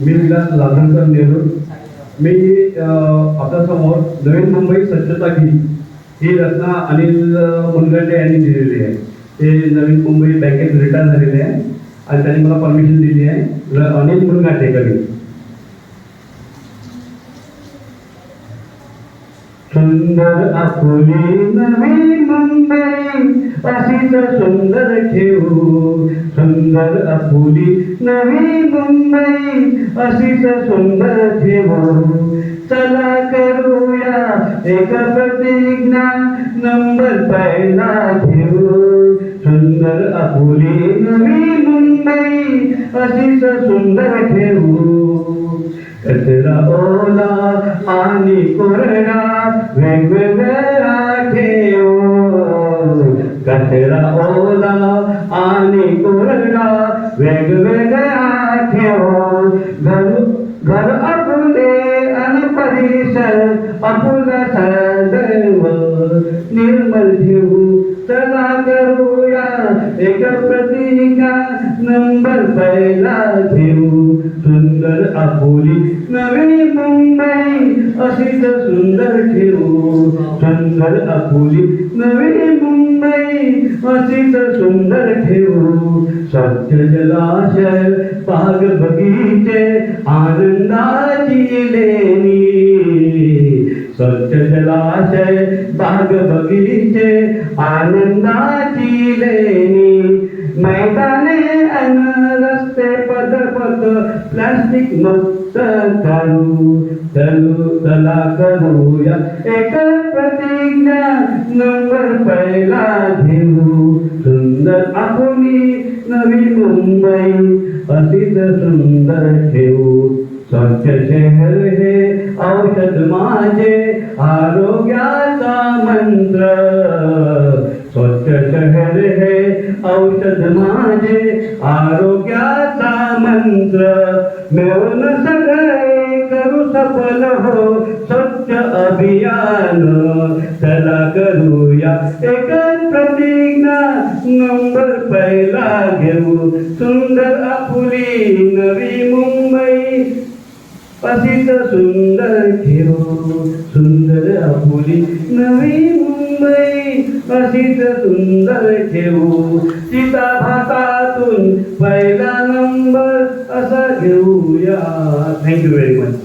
मी विलास लालनकर नेहरू. मी आपल्यासमोर नवीन मुंबई स्वच्छता गीत ही रचना अनिल मुनगंडे यांनी दिलेली आहे. ते नवीन मुंबई बँकेत रिटायर झालेले आहे आणि त्यांनी मला परमिशन दिली आहे. अनिल मुनगंटे कवी सुंदर आपली नवी मुंबई अशीच सुंदर ठेवू सुंदर आपुली नवी मुंबई अशीच सुंदर ठेवू चला करूया एक प्रतिज्ञा, नंबर पहिला घेऊ। सुंदर आपुली नवी मुंबई अशीच सुंदर ठेवू कचरा ओला आणि कोरडा वेगवेगळा ठेव कचरा ओला आणि कोरडा वेगवेगळ्या ठेवून घर घर आपले आणि परिसर आपला सदैव निर्मल ठेवू चला करूया. एक प्रतिज्ञा नंबर पहिला ठेवू. सुंदर आपुली नवी मुंबई. अशीच सुंदर ठेवू सुंदर आपुली नवी मुंबई अशीच सुंदर ठेवू स्वच्छ जलाशय बाग बगीचे, आनंदाची लेणी। स्वच्छ जलाशय बाग बगीचे, आनंदाची लेणी। मैदाने अन रस्ते पद पद, प्लास्टिक मुक्त करू चलू चला करूया एक प्रतिज्ञा नंबर पहिला घेऊ सुंदर आपुली नवी मुंबई अशीच सुंदर ठेवू स्वच्छ शहर हे औषध माझे आरोग्याचा मंत्र स्वच्छ शहर हे औषध माझे आरोग्याचा मंत्र मिळून सगळे करू सफल हो. स्वच्छ अभियान चला करूया. एक प्रतिज्ञा नंबर पहिला घेऊ. सुंदर आपुली नवी मुंबई अशीच सुंदर घेऊ. सुंदर आपुली नवी मुंबई अशीच सुंदर ठेवू. सीता भातातून पहिला नंबर असा घेऊया. Thank you very much